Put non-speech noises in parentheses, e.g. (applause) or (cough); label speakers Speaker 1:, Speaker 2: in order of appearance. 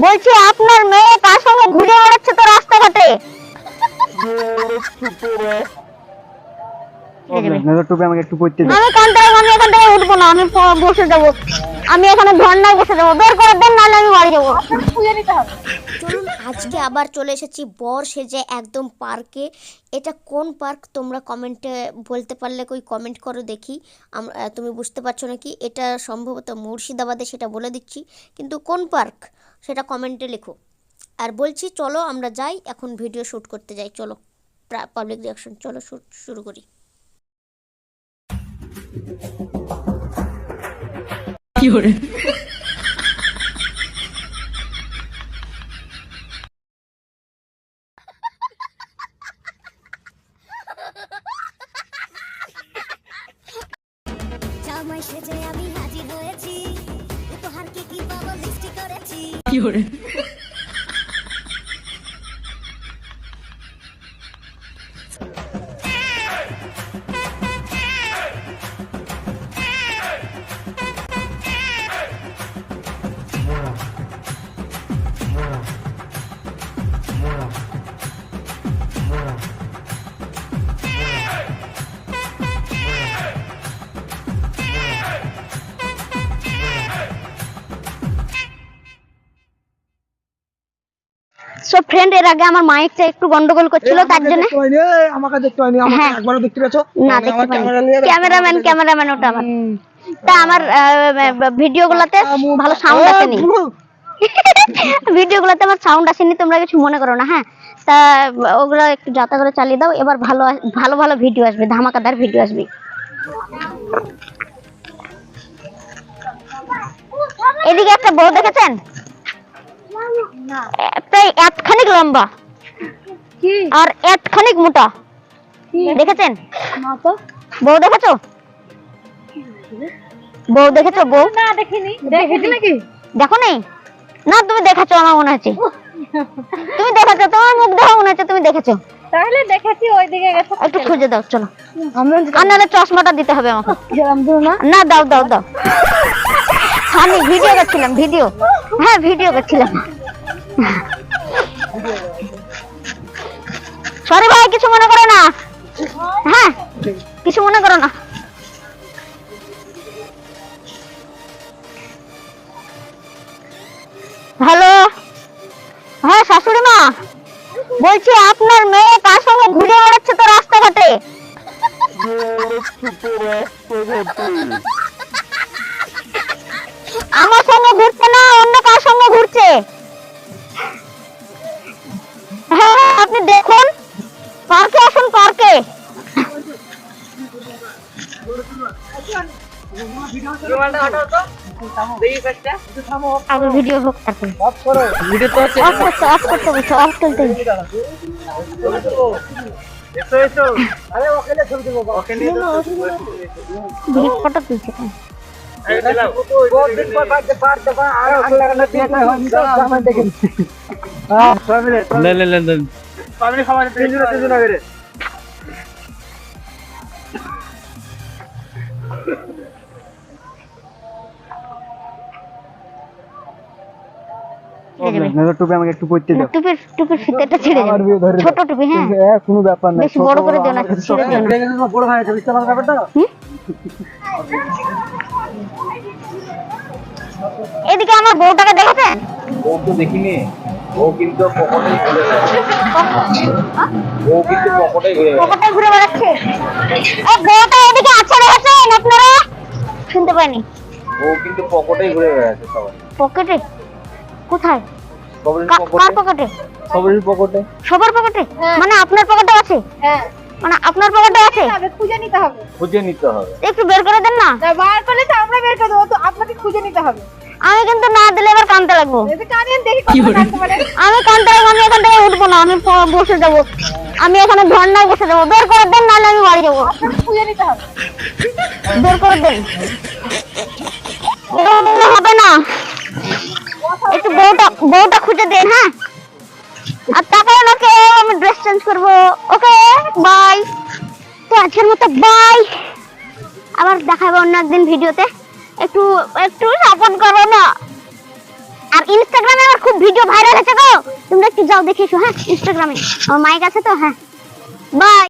Speaker 1: বলছি আপনার মেয়ে কার সঙ্গে ঘুরে বেড়াচ্ছে তো রাস্তাঘাটে?
Speaker 2: আমাকে একটু পড়তে
Speaker 1: আমি আমি এখান থেকে উঠবো না, আমি বসে যাব। আমি এখানে ধর্নায় বসে যাব। বের করে দেন, নাহলে আমি বাড়ি যাব।
Speaker 3: চলুন আজকে আবার চলে এসেছি বর সেজে একদম পার্কে। এটা কোন পার্ক তোমরা কমেন্টে বলতে পারলে কই কমেন্ট করো দেখি। তুমি বুঝতে পারছ নাকি? এটা সম্ভবত মুর্শিদাবাদে সেটা বলে দিচ্ছি। কিন্তু কোন পার্ক? সেটা কমেন্টে লেখো। আর বলছি, চলো আমরা যাই, এখন ভিডিও শ্যুট করতে যাই। চলো পাবলিক রিয়াকশন চলো শুরু করি।
Speaker 4: আমি হাজির হয়েছি। উপহার কি কি পাবো লিস্টি করেছি।
Speaker 1: সো ফ্রেন্ড এর আগে আমার মাইকটা একটু গন্ডগোল করছিল তার জন্য।
Speaker 2: আমাকে দেখতে হয়নি আমাকে
Speaker 1: হ্যাঁ।
Speaker 2: একবারও দেখতে পেয়েছ?
Speaker 1: না দেখতে পাইনি। ক্যামেরাম্যান ক্যামেরাম্যান ওটা আমার। তা আমার ভিডিও গুলাতে ভালো সাউন্ড আসেনি। (laughs) ভিডিও গুলোতে আমার সাউন্ড আসেনি তোমরা কিছু মনে করো না হ্যাঁ? তা ওগুলো একটু যাতা করে চালিয়ে দাও এবার ভালো ভালো ভালো ভিডিও আসবে ধামাকাদার ভিডিও আসবে। এদিকে একটা বউ দেখেছেন? প্রায় এতখানিক লম্বা। আর এতখানিক মোটা। দেখেছেন? বউ দেখেছ? বউ দেখেছ বউ?
Speaker 5: না দেখিনি দেখেছি নাকি?
Speaker 1: দেখো নেই? না তুমি দেখেছ আমার মনে হচ্ছে। তুমি দেখেছ তোমার মুখ দেখা মনে হচ্ছে তুমি দেখেছ।
Speaker 5: তাহলে দেখেছি ওই দিকে গেছে।
Speaker 1: একটু খুঁজে দাও চলো। আর নাহলে চশমাটা দিতে হবে আমাকে।
Speaker 5: না।
Speaker 1: না দাও দাও দাও। আমি ভিডিও করছিলাম, ভিডিও। হ্যাঁ ভিডিও করছিলাম। সরি ভাই, কিছু মনে করো না। হ্যাঁ কিছু মনে করো না। হ্যালো? হ্যাঁ শাশুড়ি মা। বলছি, আপনার মেয়ে কার সঙ্গে ঘুরে বেড়াচ্ছে তো রাস্তাঘাটে? আমার আপনি দেখুন পার্কে আসুন পার্কে আগে ভিডিও হোক তারপরে
Speaker 2: অফ করো ভিডিও তো হচ্ছে
Speaker 1: অফ করতে অফ করতে বলছে অফ করতে বলছে।
Speaker 2: এসো এসো আরে ওখানে ছবি দেবো ওখানে
Speaker 1: ভিড় ফটো তুলছে কেন?
Speaker 2: বহুত দিন পর বাড়তে পারতে পা আর ভালো লাগে না তিন হয়নি তো সামনে দেখে হ্যাঁ ফ্যামিলি
Speaker 6: ले ले ले
Speaker 2: করে আমাকে একটু পড়তে দাও।
Speaker 1: টুপির টুপির ফিতেটা ছিঁড়ে ছোট টুপি হ্যাঁ।
Speaker 2: কোনো ব্যাপার না
Speaker 1: বেশি বড় করে দিও না, ছিঁড়ে দিও না।
Speaker 2: বড় হয়ে গেছে বুঝতে ব্যাপারটা?
Speaker 1: এদিকে আমার বউটাকে দেখেছেন?
Speaker 6: তো দেখিনি। ও কিন্তু পকেটে ঘুরে ও কিন্তু পকেটে ঘুরে
Speaker 1: পকেটে ঘুরে বেড়াচ্ছে এই বউটা এদিকে আছে আপনারা শুনতে পাইনি।
Speaker 6: ও কিন্তু পকেটেই ঘুরে বেড়াচ্ছে সবাই।
Speaker 1: পকেটে? কোথায়? কার
Speaker 6: পকেটে?
Speaker 1: পকেটে?
Speaker 6: পকেটে?
Speaker 1: সবার পকেটে? মানে আপনার পকেটে আছে?
Speaker 5: হ্যাঁ।
Speaker 1: মানে আপনার পকেটে আছে?
Speaker 5: খুঁজে নিতে হবে
Speaker 6: খুঁজে নিতে হবে।
Speaker 1: একটু বের করে দেন না।
Speaker 5: বার করলে তো আমরা বের করে দেবো তো আপনাকে খুঁজে নিতে হবে।
Speaker 1: আমি কিন্তু না দিলে এবার কানতে লাগবো। আমি কানতে লাগবো আমি এখান থেকে উঠবো না আমি বসে যাব। আমি এখানে ধর্নায় বসে যাব। বের করে দেন নাহলে আমি বাড়ি যাব। বের করে দেন। হবে না। একটু বউটা বউটা খুঁজে দেন হ্যাঁ? আর তারপরে ওকে আমি ড্রেস চেঞ্জ করব। ওকে বাই তো আজকের মতো বাই আবার দেখাবো অন্য একদিন ভিডিওতে একটু একটু সাপোর্ট করো না। আর ইনস্টাগ্রামে আমার খুব ভিডিও ভাইরাল আছে গো। তোমরা একটু যাও দেখে এসো হ্যাঁ? ইনস্টাগ্রামে আমার মায়ের কাছে তো হ্যাঁ। বাই